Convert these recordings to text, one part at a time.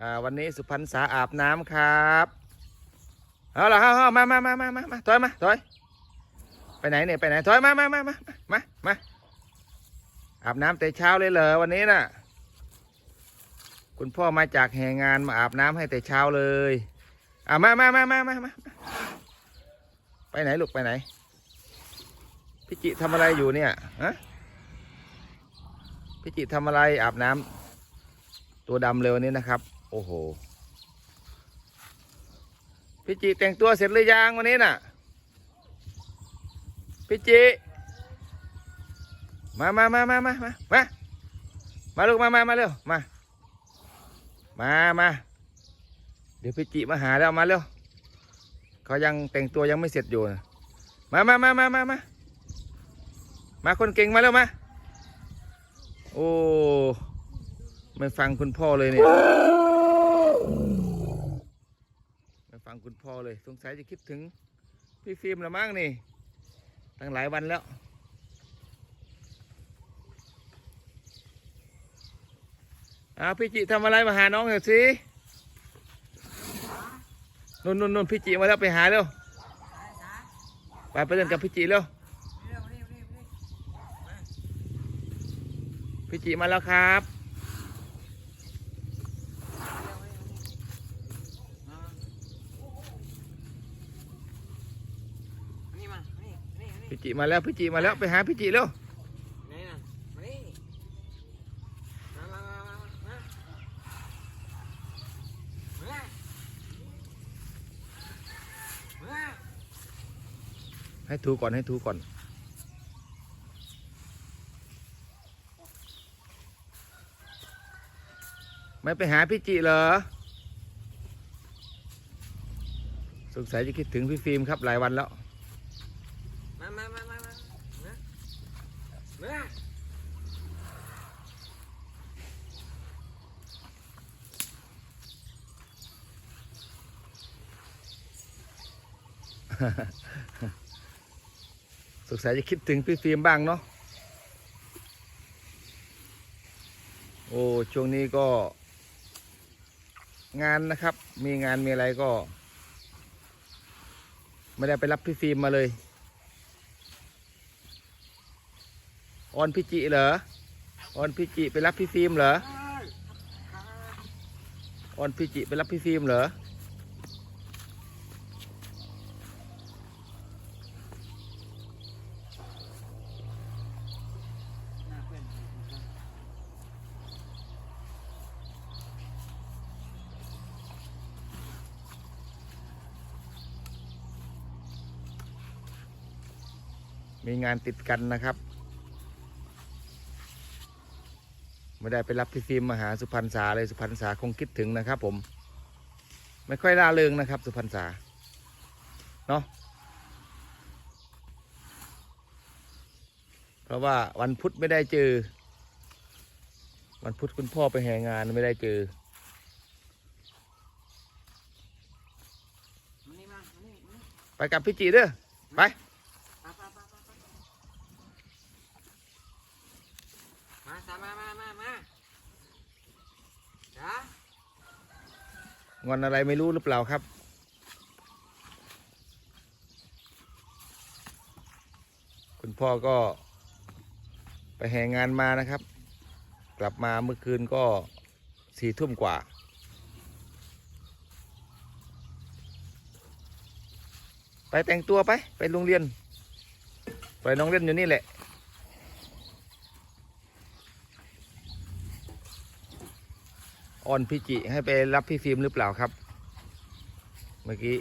อ่าวันนี้สุพรรณษาอาบน้ำครับเอาละเอาเอามามามามามามาถอยมาถอยไปไหนเนี่ยไปไหนถอยมามามามามามาอาบน้ำแต่เช้าเลยเหรอวันนี้น่ะ คุณพ่อมาจากแห่งานมาอาบน้ำให้แต่เช้าเลยอ่ามามามามามามาไปไหนลูกไปไหนพี่จิทำอะไรอยู่เนี่ยฮะพี่จิทำอะไรอาบน้ำตัวดำเลยวันนี้นะครับ โอ้โห พี่จิแต่งตัวเสร็จหรือยังวันนี้น่ะ พี่จิ มามามามามามามามาลูกมามามาเร็ว มา มามา เดี๋ยวพี่จิมาหาแล้วมาเร็วเขายังแต่งตัวยังไม่เสร็จอยู่นะมามามามามามามาคนเก่งมาเร็วมา โอ้ ไม่ฟังคุณพ่อเลยเนี่ย ม่ฟังคุณพ่อเลย สงสัยจะคิดถึง พี่ฟิล์มละมั้งนี่ ตั้งหลายวันแล้ว เอาพี่จิทำอะไรมาหาน้องหน่อยสินุ่นนุ่นนุ่นพี่จิมาแล้วไปหาเร็ว ไปไปเล่นกับพี่จิเร็ว พี่จิมาแล้วครับ นี่มา นี่ นี่ นี่ พี่ จิมาแล้วพี่จิมาแล้วไปหาพี่จิเร็วไหนน่ะมานี่มามามามามามามาให้ถูก่อนให้ถูก่อน ไม่ไปหาพี่จิเหรอสงสัยจะคิดถึงพี่ฟิล์มครับหลายวันแล้ว มามามามามามามา สงสัยจะคิดถึงพี่ฟิล์มบ้างเนาะ โอ้ ช่วงนี้ก็ งานนะครับ มีงานมีอะไรก็ ไม่ได้ไปรับพี่ฟิล์มมาเลย ออนพี่จิเหรอ ออนพี่จิไปรับพี่ฟิล์มเหรอ ออนพี่จิไปรับพี่ฟิล์มเหรอ มีงานติดกันนะครับ ไม่ได้ไปรับพี่ฟิล์มมาหาสุพรรณษาเลยสุพรรณษาคงคิดถึงนะครับผม ไม่ค่อยล่าเริงนะครับ สุพรรณษาเนาะเพราะว่าวันพุธไม่ได้เจอ วันพุธคุณพ่อไปแห่งานไม่ได้เจอไปกับพี่จีเด้อไปไปไปไปไป มามามามามาจ้างอนอะไรไม่รู้หรือเปล่าครับ คุณพ่อก็ ไปแห่งานมานะครับ กลับมาเมื่อคืนก็สี่ทุ่มกว่า ไปแต่งตัวไป ไปโรงเรียนไปน้องเล่นอยู่นี่แหละ ออนพี่จิให้ไปรับพี่ฟิล์มหรือเปล่าครับ เมื่อกี้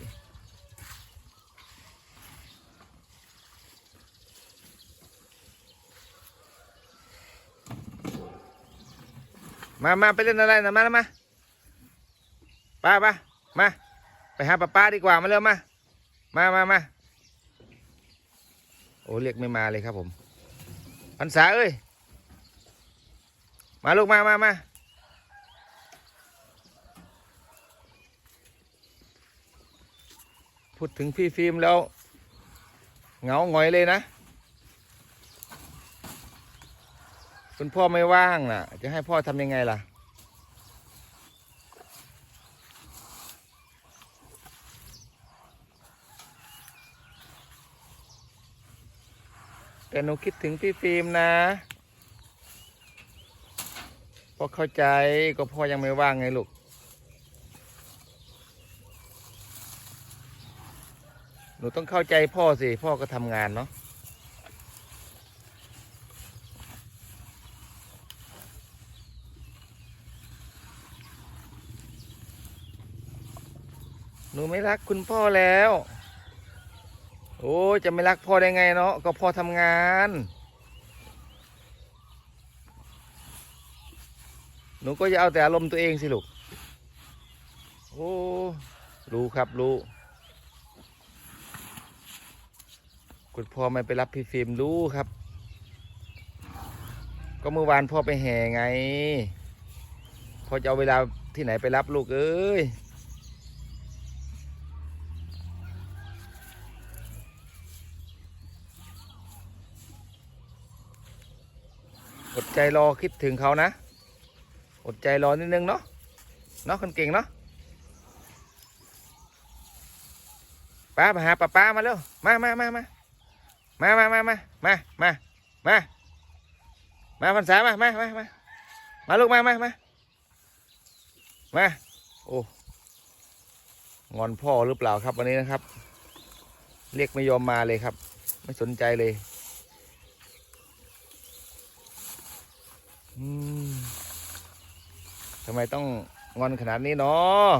มามาไปเล่นอะไรนะมาแล้วมาป้าป้ามา ไปหาป้าป้าดีกว่ามาเร็วมา มามามาโอ้เรียกไม่มาเลยครับผมพันษาเอ้ย มาลูกมามามา พูดถึงพี่ฟิล์มแล้ว เหงาหงอยเลยนะ คุณพ่อไม่ว่างน่ะ จะให้พ่อทำยังไงล่ะ แต่หนูคิดถึงพี่ฟิล์มนะพอเข้าใจก็พ่อยังไม่ว่างไงลูก นูต้องเข้าใจพ่อสิ พ่อก็ทำงานเนาะหนูไม่รักคุณพ่อแล้ว โอ้จะไม่รักพ่อได้ไงเนาะก็พ่อทำงานหนูก็จะเอาแต่อารมณ์ตัวเองสิลูก โอ้ รู้ครับรู้ คุณพ่อไม่ไปรับพี่ฟิล์มรู้ครับ ก็เมื่อวานพ่อไปแห่ไงพ่อจะเอาเวลาที่ไหนไปรับลูกเอ้ยอดใจรอคิดถึงเขานะ อดใจรอนิดนึงเนาะ เนาะคนเก่งเนาะป้ามาหาป้าป้ามาเร็ว มามามามา มามามามามามามามาพันษามามามามามาลูกมามามามาโอ้งอนพ่อหรือเปล่าครับวันนี้นะครับ เรียกไม่ยอมมาเลยครับ ไม่สนใจเลยอืมทำไมต้องงอนขนาดนี้เนาะ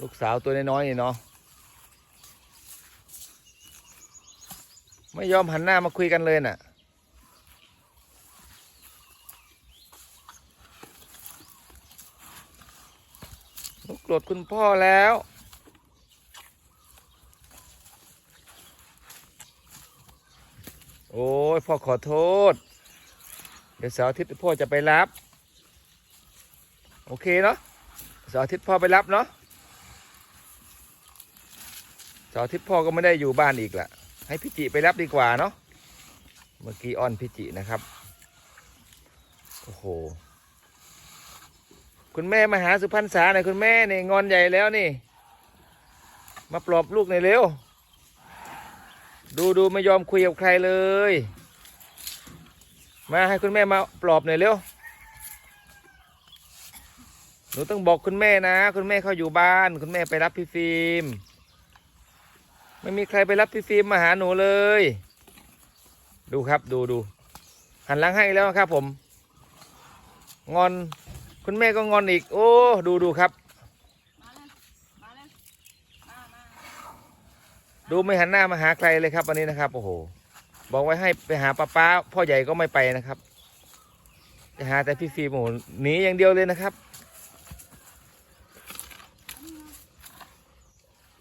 ลูกสาวตัวน้อยๆนี่เนาะ ไม่ยอมหันหน้ามาคุยกันเลยน่ะ ลูกโกรธคุณพ่อแล้วโอ้ยพ่อขอโทษ เดี๋ยวเสาร์อาทิตย์พ่อจะไปรับ โอเคเนาะเสาร์อาทิตย์พ่อไปรับเนาะเสาร์อาทิตย์พ่อก็ไม่ได้อยู่บ้านอีกละ ให้พี่จิไปรับดีกว่าเนาะเมื่อกี้อ้อนพี่จินะครับ โอ้โห คุณแม่มาหาสุพรรณษาหน่อยคุณแม่เนี่ยงอนใหญ่แล้วนี่ มาปลอบลูกหน่อยเร็ว ดูดูไม่ยอมคุยกับใครเลย มาให้คุณแม่มาปลอบหน่อยเร็วหนูต้องบอกคุณแม่นะ คุณแม่เขาอยู่บ้าน คุณแม่ไปรับพี่ฟิล์ม ไม่มีใครไปรับพี่ฟิล์มมาหาหนูเลย ดูครับดูดูหันหลังให้แล้วครับผม งอน คุณแม่ก็งอนอีก โอ้ ดูดูครับ ดูไม่หันหน้ามาหาใครเลยครับวันนี้นะครับ โอ้โห บอกไว้ให้ไปหาป้าป้าพ่อใหญ่ก็ไม่ไปนะครับ จะหาแต่พี่ฟิล์มโอ้โหหนีอย่างเดียวเลยนะครับ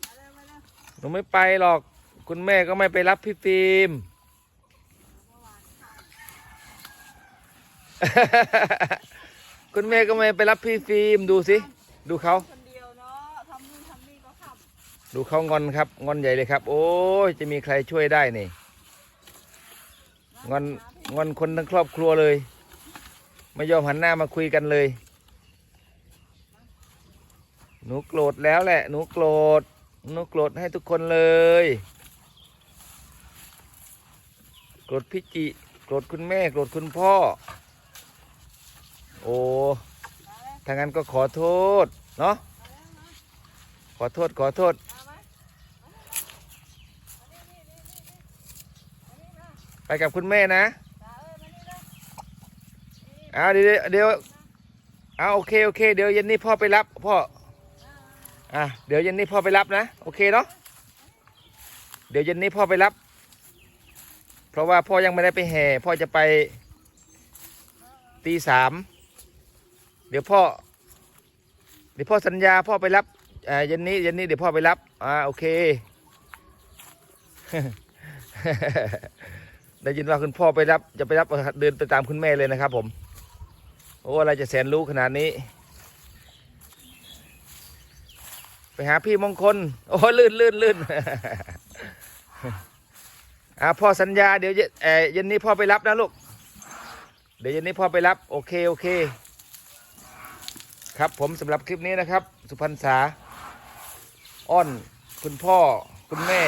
มาเลยมาเลย หนู ไม่ไปหรอก คุณแม่ก็ไม่ไปรับพี่ฟิล์มคุณแม่ก็ไม่ไปรับพี่ฟิล์มดูสิดูเขาคนเดียวเนาะทำนู่นทำนี่ก็ขับดูเขางอนครับงอนใหญ่เลยครับ โอ้ยจะมีใครช่วยได้นี่งอนงอนคนทั้งครอบครัวเลย ไม่ยอมหันหน้ามาคุยกันเลย หนูโกรธแล้วแหละ หนูโกรธ นูโกรธให้ทุกคนเลยโกรธพี่จิโกรธคุณแม่โกรธคุณพ่อ โอ้ถ้างั้นก็ขอโทษ เนาะ ขอโทษ ขอโทษ ไปกับคุณแม่นะอ้าเลยเอาเดี๋ยวเดี๋ยวเอาโอเค โอเค เดี๋ยวเย็นนี้พ่อไปรับพ่อ อะเดี๋ยวเย็นนี้พ่อไปรับนะ โอเคเนาะเดี๋ยวเย็นนี้พ่อไปรับ เพราะว่าพ่อยังไม่ได้ไปแห่พ่อจะไปตีสามเดี๋ยวพ่อ เดี๋ยวพ่อสัญญาพ่อไปรับอ่าเย็นนี้เย็นนี้เดี๋ยวพ่อไปรับอ่าโอเค ได้ยินว่าคุณพ่อไปรับ จะไปรับเดินไปตามคุณแม่เลยนะครับผม โอ้อะไรจะแสนรู้ขนาดนี้ ไปหาพี่มงคล โอ้ลื่นลื่นลื่นอ่าพ่อสัญญาเดี๋ยวเย็นเอ่อเย็นนี้พ่อไปรับนะลูก เดี๋ยวเย็นนี้พ่อไปรับ โอเค โอเค ครับผมสำหรับคลิปนี้นะครับ สุพรรณษา อ้อนคุณพ่อคุณแม่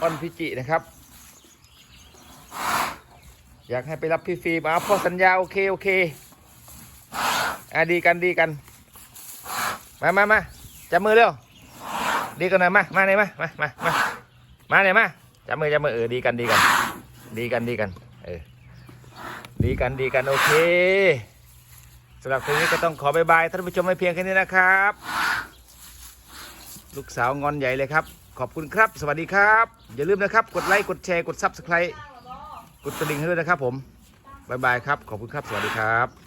อ้อนพิจินะครับ อยากให้ไปรับพี่ฟิล์มอะพอสัญญา โอเค โอเคอะดีกันดีกัน มามามาจับมือเร็ว ดีกันหน่อยมา มาเลยมา มา มา มา มาเลยมาจับมือจับมือเออดีกันดีกัน ดีกันดีกัน เออ ดีกันดีกันโอเคสำหรับคืนนี้ก็ต้องขอบายบายท่านผู้ชมไม่เพียงแค่นี้นะครับ ลูกสาวงอนใหญ่เลยครับ ขอบคุณครับ สวัสดีครับ อย่าลืมนะครับ กดไลค์กดแชร์กดซับสไครต์กดกระดิ่งให้ด้วยนะครับผมบายบายครับ ขอบคุณครับ สวัสดีครับ